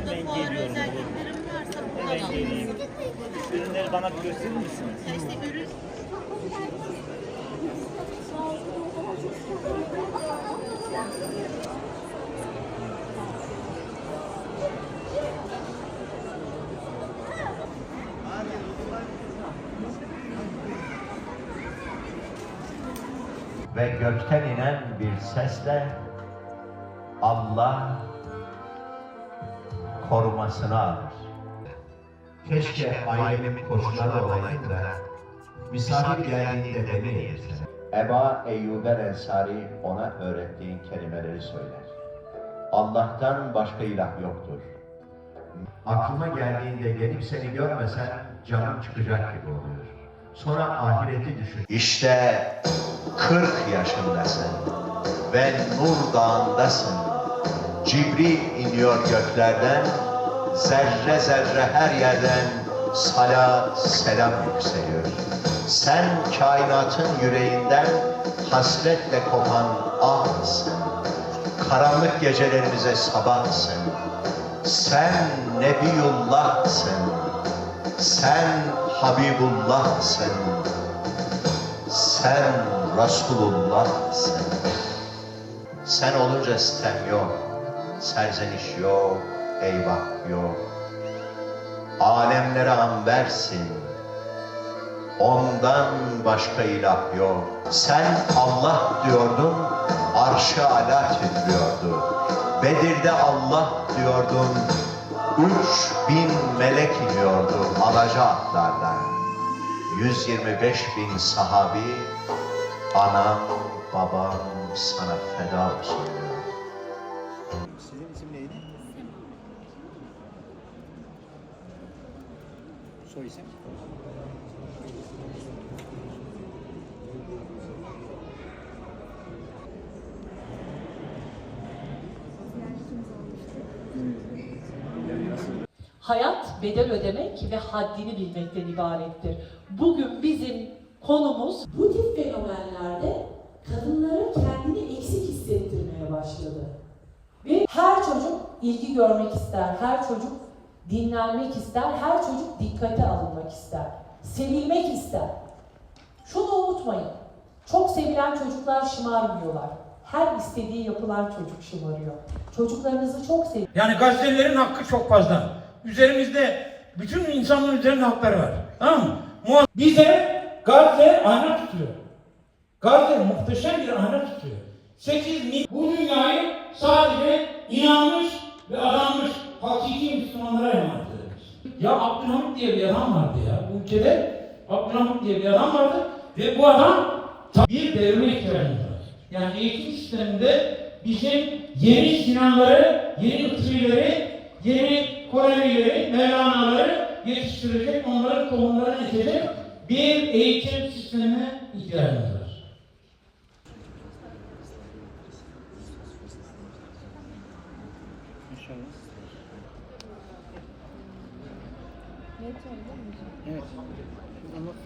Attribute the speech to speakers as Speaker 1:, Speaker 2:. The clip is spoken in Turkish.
Speaker 1: Hemen geliyorum.
Speaker 2: özelliklerim varsa
Speaker 1: Hemen geleyim. Ürünleri bana bir gösterir misiniz?
Speaker 2: Ya işte ürün
Speaker 3: ve gökten inen bir sesle Allah korumasını alır. Keşke ailemin koşulları olaydı da misafir geldiğinde beni. Eba Eyyub el Ensari ona öğrettiğin kelimeleri söyler. Allah'tan başka ilah yoktur. Aklıma geldiğinde gelip seni görmesen canım çıkacak gibi oluyor. Sonra ahireti düşün. İşte 40 yaşındasın ve Nur Dağı'ndasın. Cibril iniyor göklerden, zerre zerre her yerden sala selam yükseliyor. Sen kainatın yüreğinden hasretle kopan ahsın. Karanlık gecelerimize sabahsın. Sen Nebiyullah'sın. Sen Habibullah'sın. Sen Resulullah'sın. Sen olunca sitem yok, serzeniş yok, eyvah yok. Alemlere ambersin, ondan başka ilah yok. Sen Allah diyordun, arşı ala titriyordu. Bedir'de Allah diyordun, üç bin melek iniyordu alaca atlardan. 125 bin sahabi, anam, babam sana feda olsun diyor.
Speaker 1: Sizin isim neydi? Soy isim?
Speaker 4: Hayat bedel ödemek ve haddini bilmekten ibarettir. Bugün bizim konumuz bu tip fenomenlerde kadınlara kendini eksik hissettirmeye başladı. Ve her çocuk ilgi görmek ister, her çocuk dinlenmek ister, her çocuk dikkate alınmak ister, sevilmek ister. Şunu unutmayın, çok sevilen çocuklar şımarmıyorlar. Her istediği yapılan çocuk şımarıyor. Çocuklarınızı çok sevin.
Speaker 5: Yani gazetelerin hakkı çok fazla. Üzerimizde bütün insanların üzerinde hakları var. Tamam mı? Bize Gazze ayna tutuyor. Gazze muhteşem bir ayna tutuyor. 8 milyon bu dünyayı sadece inanmış ve adanmış hakiki Müslümanlara emanet ederiz. Ya Abdülhamit diye bir adam vardı ya. Bu ülkede Abdülhamit diye bir adam vardı ve bu adam bir devrime ihtiyacımız var. Yani eğitim sisteminde bizim yeni Sinanları, yeni Lütfileri, yeni Korelileri, Mevlana'ları yetiştirecek, onların tohumlarını ekecek bir eğitim sistemine ihtiyacımız var.
Speaker 1: İnşallah. Evet. Anlatsana.